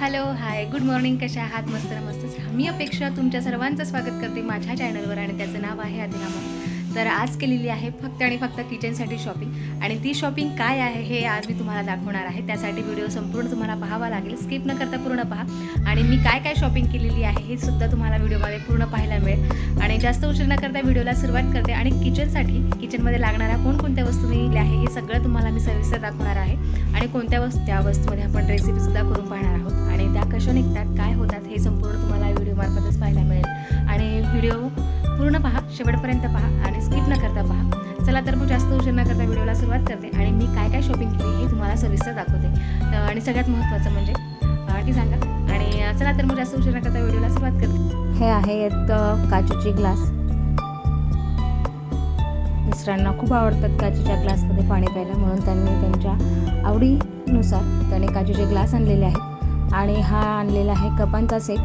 Hello hi good morning कशा आहात? मस्त ना मस्त. मी अपेक्षा तुमच्या सर्वांचं स्वागत करते माझ्या चॅनलवर आणि त्याचं नाव आहे अधिनामा. तर आज केलेली आहे फक्त आणि फक्त किचनसाठी शॉपिंग आणि ती शॉपिंग काय आहे हे आज मी तुम्हाला दाखवणार आहे. त्यासाठी व्हिडिओ संपूर्ण तुम्हाला पाहावा लागेल. स्किप न करता पूर्ण पहा. आणि मी काय काय शॉपिंग केलेली आहे हे सुद्धा तुम्हाला व्हिडिओमध्ये पूर्ण पाहायला मिळेल. आणि जास्त उशीर न करता व्हिडिओला सुरुवात करते. आणि किचनसाठी किचनमध्ये लागणाऱ्या कोणकोणत्या वस्तू मी आहे हे सगळं तुम्हाला मी सविस्तर दाखवणार आहे. आणि कोणत्या वस्तू त्या वस्तूमध्ये आपण रेसिपीसुद्धा करून पाहणार आहोत. आणि त्या कशा निघतात काय होतात हे संपूर्ण तुम्हाला व्हिडिओमार्फतच पाहायला मिळेल. आणि व्हिडिओ पूर्ण पहा शेवटपर्यंत पहा आणि स्किप न करता पहा. चला तर मग जास्त उशीर न करता व्हिडिओला सुरुवात करते आणि मी काय काय शॉपिंग केली हे तुम्हाला सविस्तर दाखवते. आणि सगळ्यात महत्त्वाचं म्हणजे अं, ती सांगा. आणि चला तर मग जास्त उशीर न करता व्हिडिओला सुरुवात करते. हे आहेत अ, ग्लास मिस्टरांना खूप आवडतात काचेच्या ग्लासमध्ये पाणी प्यायला म्हणून त्यांनी त्यांच्या आवडीनुसार त्याने काचेचे ग्लास आणलेले आहेत. आणि हा आणलेला आहे कपांचा सेट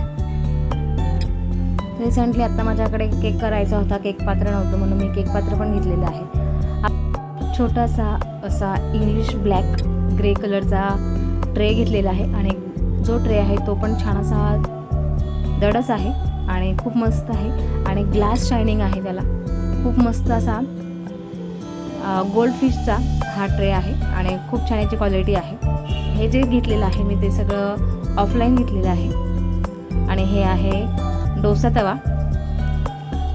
रिसेंटली आत्ता माझ्याकडे केक करायचा होता केक पात्र नव्हतं म्हणून मी केक पात्र पण घेतलेलं आहे. हा छोटासा असा इंग्लिश ब्लॅक ग्रे कलरचा ट्रे घेतलेला आहे आणि जो ट्रे आहे तो पण छान असा दडच आहे आणि खूप मस्त आहे आणि ग्लास शायनिंग आहे त्याला. खूप मस्त असा गोल्ड फिशचा हा ट्रे आहे आणि खूप छान याची क्वालिटी आहे. हे जे घेतलेलं आहे मी ते सगळं ऑफलाईन घेतलेलं आहे. आणि हे आहे डोसा तवा.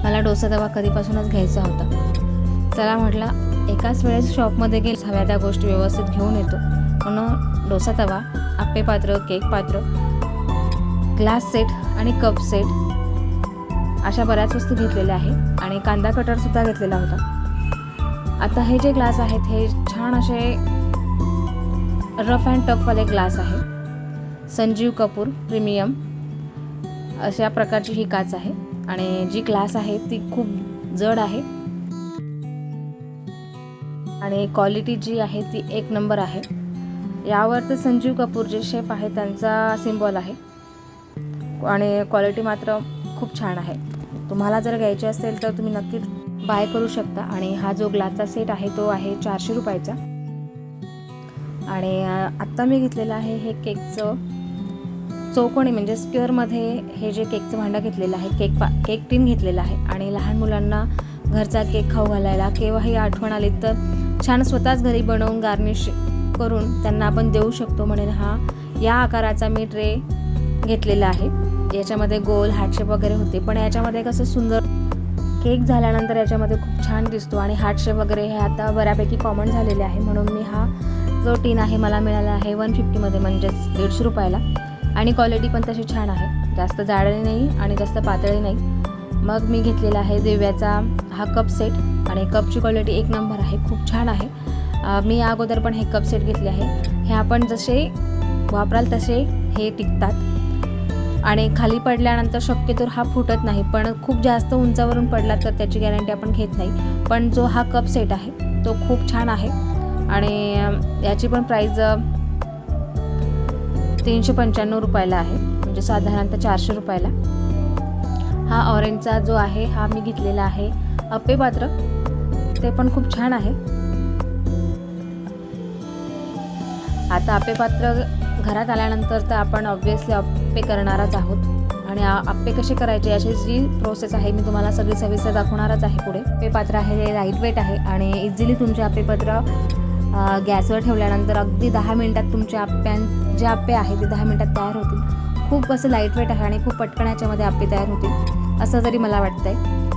मला डोसा तवा कधीपासूनच घ्यायचा होता. चला म्हटलं एकाच वेळेस शॉपमध्ये गेल हव्या त्या गोष्टी व्यवस्थित घेऊन येतो. म्हणून डोसा तवा आप्पे पात्र केक पात्र ग्लास सेट आणि कप सेट अशा बऱ्याच वस्तू घेतलेल्या आहे आणि कांदा कटरसुद्धा घेतलेला होता. आता हे जे ग्लास आहेत हे छान असे रफ अँड टफवाले ग्लास आहे. संजीव कपूर प्रीमियम अशा प्रकारची ही काच आहे. आणि जी ग्लास आहे ती खूप जड आहे. आणि क्वालिटी जी आहे ती एक नंबर आहे. यावर तर संजीव कपूर जे शेफ आहे त्यांचा सिम्बॉल आहे. आणि क्वालिटी मात्र खूप छान आहे. तुम्हाला जर घ्यायची असेल तर तुम्ही नक्कीच बाय करू शकता. आणि हा जो ग्लासचा सेट आहे तो आहे चारशे रुपयाचा. आणि आत्ता मी घेतलेलं आहे हे केकचं चौकोनी म्हणजे स्क्वेअरमध्ये हे जे केकचं भांडं घेतलेलं आहे केक पा केक टीन घेतलेलं आहे आणि लहान मुलांना घरचा केक खाऊ घालायला केव्हाही आठवण आली तर छान स्वतःच घरी बनवून गार्निश करून त्यांना आपण देऊ शकतो म्हणून हा या आकाराचा मी ट्रे घेतलेला आहे. याच्यामध्ये गोल हार्टशेप वगैरे होते पण याच्यामध्ये कसं सुंदर केक झाल्यानंतर याच्यामध्ये खूप छान दिसतो आणि हार्टशेप वगैरे हे आता बऱ्यापैकी कॉमन झालेले आहे म्हणून मी हा जो टीन आहे मला मिळाला आहे वन फिफ्टीमध्ये म्हणजेच दीडशे रुपयाला. आणि क्वालिटी पण तशी छान आहे. जास्त जाडही नाही आणि जास्त पातळी नाही. मग मी घेतलेला आहे दिव्याचा हा कप सेट आणि कपची क्वालिटी एक नंबर आहे. खूप छान आहे. मी या अगोदर पण हे कप सेट घेतले आहे. हे आपण जसे वापराल तसे हे टिकतात. आणि खाली पडल्यानंतर शक्यतो हा फुटत नाही. पण खूप जास्त उंचावरून पडला तर त्याची गॅरंटी आपण घेत नाही. पण जो हा कप सेट आहे तो खूप छान आहे. आणि याची पण प्राईज तीनशे पंच्याण्णव रुपयाला आहे. म्हणजे साधारणतः चारशे रुपयाला. हा ऑरेंजचा जो आहे हा मी घेतलेला आहे. अप्पे पात्र. ते पण खूप छान आहे. आता आप्पे पात्र घरात आल्यानंतर तर आपण ऑब्वियसली आप्पे करणारच आहोत. आणि आप्पे कसे करायचे याची जी प्रोसेस आहे मी तुम्हाला सगळी सविस्तर दाखवणारच आहे पुढे. पे पात्र आहे हे लाइट वेट आहे आणि इझिली तुमचे आप्पे पात्र गॅसवर ठेवल्यानंतर अगदी दहा मिनटात तुमचे आप्यां जे आप्पे आहे ते दहा मिनटात तयार होतील. खूप असं लाइट वेट आहे आणि खूप पटकन याच्यामध्ये आप्पे तयार होतील असं तरी मला वाटतंय.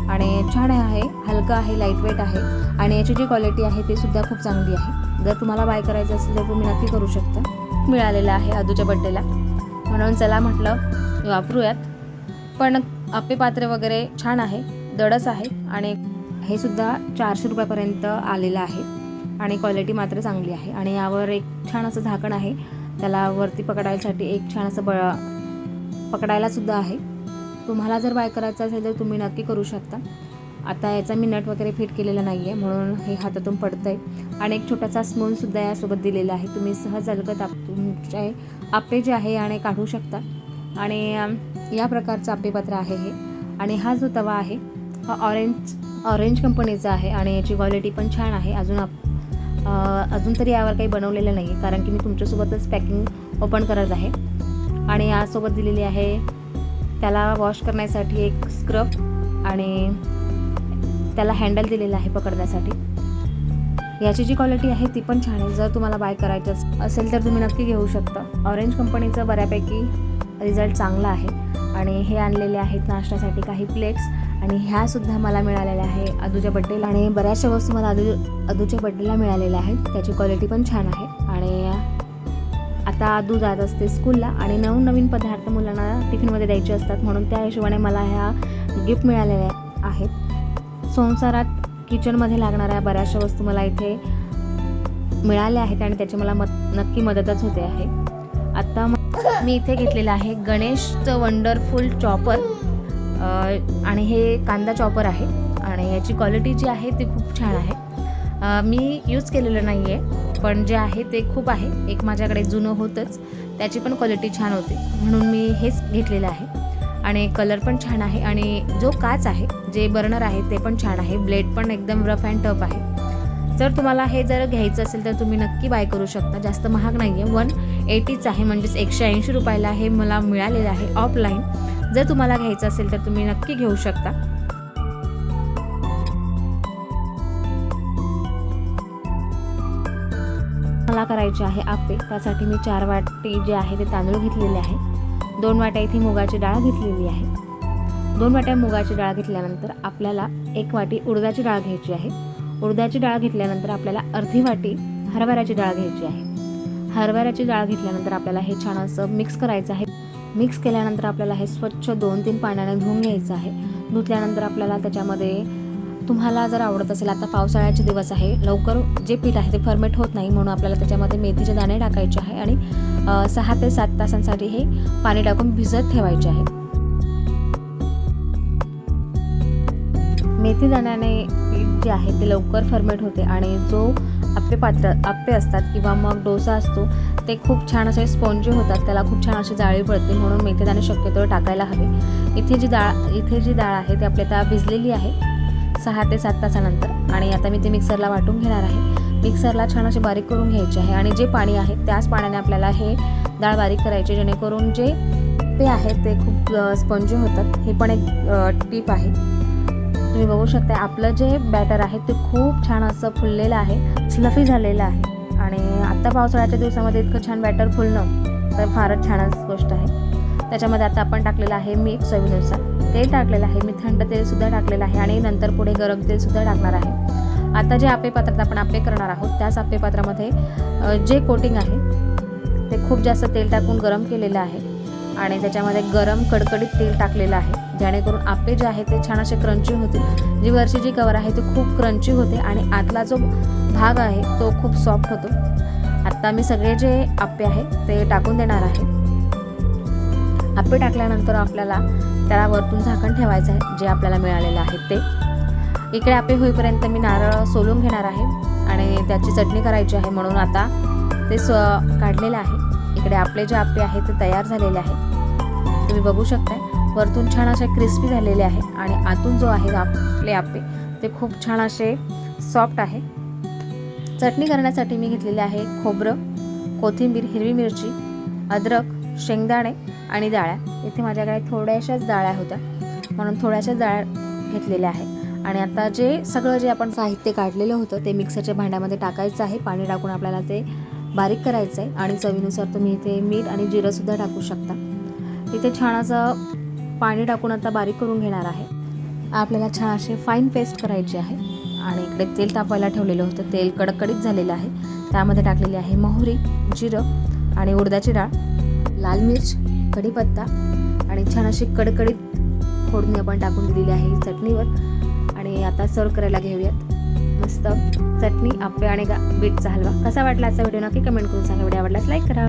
आणि छान आहे हलकं आहे लाइट वेट आहे. आणि याची जी क्वालिटी आहे ती सुद्धा खूप चांगली आहे. जर तुम्हाला बाय करायचं असेल तर तुम्ही नक्की करू शकता. मिळालेलं आहे अदूच्या बड्डेला. म्हणून चला म्हटलं वापरूयात. पण आप्पे पात्रे वगैरे छान आहे दडच आहे. आणि हे सुद्धा चारशे रुपयापर्यंत आलेलं आहे. आणि क्वालिटी मात्र चांगली आहे. आणि यावर एक छान असं झाकण आहे. त्याला वरती पकडायसाठी एक छान असं बळ पकडायला सुद्धा आहे. तुम्हाला जर बाय करायचं असेल तर तुम्ही नक्की करू शकता. आता याचा मी नट वगैरे फिट केलेला नाही आहे म्हणून हे हातातून पडतं आहे आणि एक छोटासा स्पूनसुद्धा यासोबत दिलेला आहे. तुम्ही सहज अलगत आप तुमचे आप्पे जे आहे आणि काढू शकता. आणि या प्रकारचं आपेपत्र आहे हे. आणि हा जो तवा आहे हा ऑरेंज ऑरेंज कंपनीचा आहे. आणि याची क्वालिटी पण छान आहे. अजून आप अजून तरी यावर काही बनवलेलं नाही आहे कारण की मी तुमच्यासोबतच पॅकिंग ओपन करत आहे. आणि यासोबत दिलेली आहे त्याला वॉश करण्यासाठी एक स्क्रब आणि त्याला हँडल दिलेलं आहे पकडण्यासाठी. याची जी क्वालिटी आहे ती पण छान आहे जर तुम्हाला बाय करायचं असेल तर तुम्ही नक्की घेऊ शकता. ऑरेंज कंपनीचं बऱ्यापैकी रिझल्ट चांगला आहे. आणि हे आणलेले आहेत नाश्त्यासाठी काही प्लेट्स आणि ह्यासुद्धा मला मिळालेल्या आहे अदूच्या बड्डेला. आणि बऱ्याचशा वस्तू मला अदू अदूच्या बड्डेला मिळालेल्या आहेत. त्याची क्वालिटी पण छान आहे. आणि आता अदू जात असते स्कूलला आणि नवीन नवीन पदार्थ मुलांना टिफिनमध्ये द्यायचे असतात. म्हणून त्या हिशोबाने मला ह्या गिफ्ट मिळालेल्या आहेत. संसारात किचनमध्ये लागणाऱ्या बऱ्याचशा वस्तू मला इथे मिळाल्या आहेत आणि त्याची मला मत नक्की मदतच होते आहे. मी इथे घेतलेलं आहे गणेशचं वंडरफुल चॉपर. आणि हे कांदा चॉपर आहे. आणि याची क्वालिटी जी आहे ती खूप छान आहे. मी यूज केलेलं नाही आहे पण जे आहे ते खूप आहे. एक माझ्याकडे जुनं होतंच. त्याची पण क्वालिटी छान होती. म्हणून मी हेच घेतलेलं आहे. आणि कलर पण छान आहे. आणि जो काच आहे जे बर्नर आहे ते पण छान आहे. ब्लेड पण एकदम रफ अँड टफ आहे. जर तुम्हाला हे जर घ्यायचं असेल तर तुम्ही नक्की बाय करू शकता. जास्त महाग नाही आहे वन एटीच आहे म्हणजेच एकशे ऐंशी रुपयाला हे मला मिळालेलं आहे ऑफलाईन जर तुम्हाला घ्यायचं असेल तर तुम्ही नक्की घेऊ शकता. मला करायचे आहे आपे. त्यासाठी मी चार वाटी जे आहे ते तांदूळ घेतलेले आहे. दोन वाट्या इथे मुगाची डाळ घेतलेली आहे. दोन वाट्या मुगाची डाळ घेतल्यानंतर आपल्याला एक वाटी उडदाची डाळ घ्यायची आहे. उडदाची डाळ घेतल्यानंतर आपल्याला अर्धी वाटी हरभऱ्याची डाळ घ्यायची आहे. हरभऱ्याची डाळ घेतल्यानंतर आपल्याला हे छान असं मिक्स करायचं आहे. मिक्स केल्यानंतर आपल्याला हे स्वच्छ दोन तीन पाण्याने धुवून घ्यायचं आहे. धुतल्यानंतर आपल्याला त्याच्यामध्ये तुम्हाला जर आवडत असेल आता पावसाळ्याचे दिवस आहे लवकर जे पीठ आहे ते फर्मेट होत नाही म्हणून आपल्याला त्याच्यामध्ये मेथीचे दाणे टाकायचे आहे आणि सहा ते सात तासांसाठी हे पाणी टाकून भिजत ठेवायचे आहे. मेथी दाण्याने पीठ जे आहे ते लवकर फर्मेट होते आणि जो आप्पे पात्र आप्पे असतात किंवा मग डोसा असतो ते खूप छान असे स्पॉन्जी होतात त्याला खूप छान अशी जाळी पडते म्हणून मेथी दाणे शक्यतो टाकायला हवे. इथे जी डाळ इथे जी डाळ आहे ती आपली आता भिजलेली आहे सहा ते सात तासानंतर. आणि आता मी ते मिक्सरला वाटून घेणार आहे. मिक्सरला छान असे बारीक करून घ्यायचे आहे आणि जे पाणी आहे त्याच पाण्याने आपल्याला हे डाळ बारीक करायची जेणेकरून जे ते आहे ते खूप स्पंजी होतात. हे पण एक टीप आहे. तुम्ही बघू शकता आपलं जे बॅटर आहे ते खूप छान असं फुललेलं आहे स्लफी झालेलं आहे. आणि आत्ता पावसाळ्याच्या दिवसामध्ये इतकं छान बॅटर फुलणं तर फारच छानच गोष्ट आहे. त्याच्यामध्ये आता आपण टाकलेलं आहे मीठ चवीनुसार. तेल टाकलेलं आहे मी थंड तेलसुद्धा टाकलेलं आहे आणि नंतर पुढे गरम तेलसुद्धा टाकणार आहे. आता जे आपे पात्रात आपण आपे करणार आहोत त्याच आपे पात्रामध्ये जे कोटिंग आहे ते खूप जास्त तेल टाकून गरम केलेलं आहे. आणि त्याच्यामध्ये गरम कडकडीत तेल टाकलेलं आहे. जेणेकरून आप्पे जे आहे ते छान असे क्रंची होतील. जी वरची जी कवर आहे ती खूप क्रंची होते आणि आतला जो भाग आहे तो खूप सॉफ्ट होतो. आत्ता मी सगळे जे आप्पे आहेत ते टाकून देणार आहे. आप्पे टाकल्यानंतर आपल्याला त्याला वरतून झाकण ठेवायचं आहे जे आपल्याला मिळालेलं आहे ते. इकडे आप्पे होईपर्यंत मी नारळ सोलून घेणार आहे आणि त्याची चटणी करायची आहे म्हणून आता ते स काढलेलं आहे. इकडे आपले जे आप्पे आहेत ते तयार झालेले आहे तुम्ही बघू शकताय वरतून छान असे क्रिस्पी झालेले आहे आणि आतून जो आहे आपले आप्पे ते खूप छान असे सॉफ्ट आहे. चटणी करण्यासाठी मी घेतलेले आहे खोबरं कोथिंबीर हिरवी मिरची अद्रक शेंगदाणे आणि डाळ्या. इथे माझ्याकडे थोड्याशाच डाळ्या होत्या म्हणून थोड्याशाच डाळ्या घेतलेल्या आहे. आणि आता जे सगळं जे आपण साहित्य काढलेलं होतं ते मिक्सरच्या भांड्यामध्ये टाकायचं आहे. पाणी टाकून आपल्याला ते बारीक करायचं आहे आणि चवीनुसार तुम्ही इथे मीठ आणि जिरंसुद्धा टाकू शकता. इथे छान असं पाणी टाकून आता बारीक करून घेणार आहे. आपल्याला छान अशी फाईन पेस्ट करायची आहे. आणि इकडे तेल तापवायला ठेवलेलं होतं. तेल कडकडीत झालेलं आहे. त्यामध्ये टाकलेली आहे मोहरी जिरं आणि उडदाची डाळ लाल मिर्च कढीपत्ता आणि छान अशी कडकडीत फोडणी आपण टाकून दिलेली आहे चटणीवर. आणि आता सर्व करायला घेऊयात. मस्त चटणी आपे आणि गा बीटचा हलवा. कसा वाटला आजचा व्हिडिओ? नक्की कमेंट करून सांगा. व्हिडिओ आवडल्यास लाईक करा.